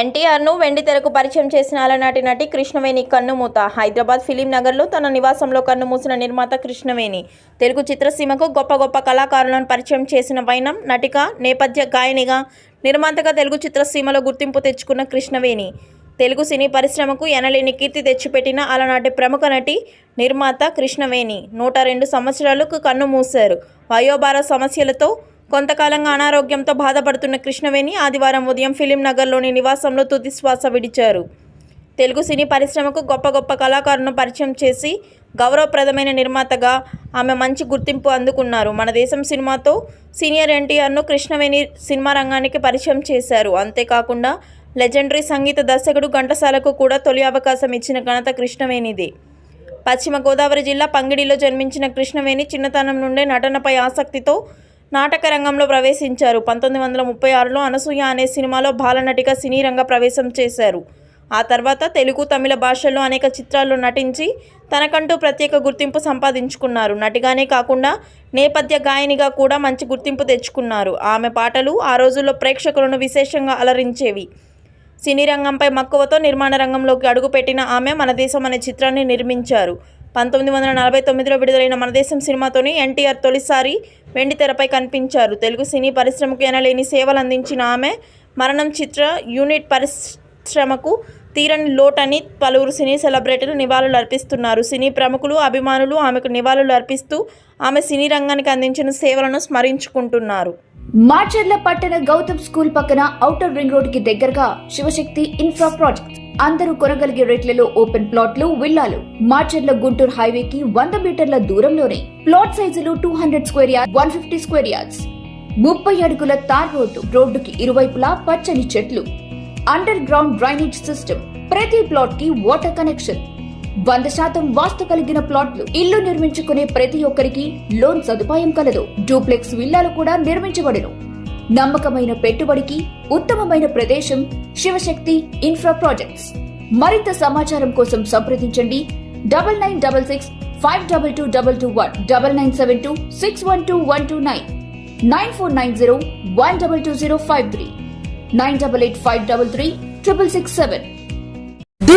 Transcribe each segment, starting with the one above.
ఎన్టీఆర్ను వెండి తెరకు పరిచయం చేసిన అలనాటి నటి కృష్ణవేణి కన్నుమూత. హైదరాబాద్ ఫిలిం నగర్లో తన నివాసంలో కన్నుమూసిన నిర్మాత కృష్ణవేణి. తెలుగు చిత్రసీమకు గొప్ప గొప్ప కళాకారులను పరిచయం చేసిన వైనం నటిక నేపథ్య గాయనిగా నిర్మాతగా తెలుగు చిత్రసీమలో గుర్తింపు తెచ్చుకున్న కృష్ణవేణి. తెలుగు సినీ పరిశ్రమకు ఎనలేని కీర్తి తెచ్చిపెట్టిన అలనాటి ప్రముఖ నటి నిర్మాత కృష్ణవేణి. నూట రెండు సంవత్సరాలకు కన్ను మూశారు వయోభార సమస్యలతో కొంతకాలంగా అనారోగ్యంతో బాధపడుతున్న కృష్ణవేణి ఆదివారం ఉదయం ఫిలిం నగర్లోని నివాసంలో తుదిశ్వాస విడిచారు. తెలుగు సినీ పరిశ్రమకు గొప్ప గొప్ప కళాకారులను పరిచయం చేసి గౌరవప్రదమైన నిర్మాతగా ఆమె మంచి గుర్తింపు అందుకున్నారు. మన దేశం సినిమాతో సీనియర్ ఎన్టీఆర్ను కృష్ణవేణి సినిమా రంగానికి పరిచయం చేశారు. అంతేకాకుండా లెజెండరీ సంగీత దర్శకుడు ఘంటసాలకు కూడా తొలి అవకాశం ఇచ్చిన ఘనత కృష్ణవేణిది. పశ్చిమ గోదావరి జిల్లా పంగిడిలో జన్మించిన కృష్ణవేణి చిన్నతనం నుండే నటనపై ఆసక్తితో నాటక రంగంలో ప్రవేశించారు. పంతొమ్మిది వందల ముప్పై ఆరులో అనసూయ అనే సినిమాలో బాలనటిగా సినీ రంగ ప్రవేశం చేశారు. ఆ తర్వాత తెలుగు తమిళ భాషల్లో అనేక చిత్రాల్లో నటించి తనకంటూ ప్రత్యేక గుర్తింపు సంపాదించుకున్నారు. నటిగానే కాకుండా నేపథ్య గాయనిగా కూడా మంచి గుర్తింపు తెచ్చుకున్నారు. ఆమె పాటలు ఆ రోజుల్లో ప్రేక్షకులను విశేషంగా అలరించేవి. సినీ రంగంపై మక్కువతో నిర్మాణ రంగంలోకి అడుగుపెట్టిన ఆమె మన దేశం అనే చిత్రాన్ని నిర్మించారు. పంతొమ్మిది వందల నలభై తొమ్మిదిలో విడుదలైన మన దేశం సినిమాతోని ఎన్టీఆర్ తొలిసారి వెండి తెరపై కనిపించారు. తెలుగు సినీ పరిశ్రమకు ఎనలేని సేవలు అందించిన ఆమె మరణం చిత్ర యూనిట్ పరిశ్రమకు తీరని లోటని పలువురు సినీ సెలబ్రిటీలు నివాళులు అర్పిస్తున్నారు. సినీ ప్రముఖులు అభిమానులు ఆమెకు నివాళులు అర్పిస్తూ ఆమె సినీ రంగానికి అందించిన సేవలను స్మరించుకుంటున్నారు. మార్చర్ల పట్టణ గౌతమ్ స్కూల్ పక్కన ఔటర్ రింగ్ రోడ్కి దగ్గరగా శివశక్తి ఇన్ఫ్రా ప్రాజెక్ట్. అందరూ కొనగలిగే రేట్లలో ఓపెన్ ప్లాట్లు విల్లాలు. మార్చర్ల గుంటూరు హైవే కి వంద మీటర్ల దూరంలోనే ప్లాట్ సైజులు two hundred square yard one fifty square yards. ముప్పై అడుగుల తార్ రోడ్డు రోడ్డుకి ఇరువైపులా పచ్చని చెట్లు. అండర్ గ్రౌండ్ డ్రైనేజ్ సిస్టమ్ ప్రతి ప్లాట్కి వాటర్ కనెక్షన్. వంద శాతం వాస్తు కలిగిన ప్లాట్లు ఇల్లు నిర్మించుకునే ప్రతి ఒక్కరికి లోన్ సదుపాయం కలదు. డూప్లెక్స్ విల్లాలు కూడా నిర్మించబడును. నమ్మకమైన పెట్టుబడికి ఉత్తమమైన ప్రదేశం శివశక్తి ఇన్ఫ్రా ప్రాజెక్ట్స్. మరింత సమాచారం కోసం సంప్రదించండి double nine double six five double two double two one double nine seven two six one two one two nine. Nine four nine zero one double two zero five three. Nine double eight five double three triple six seven.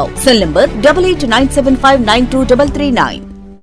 Ankarao cell number double eight nine seven five nine two double three nine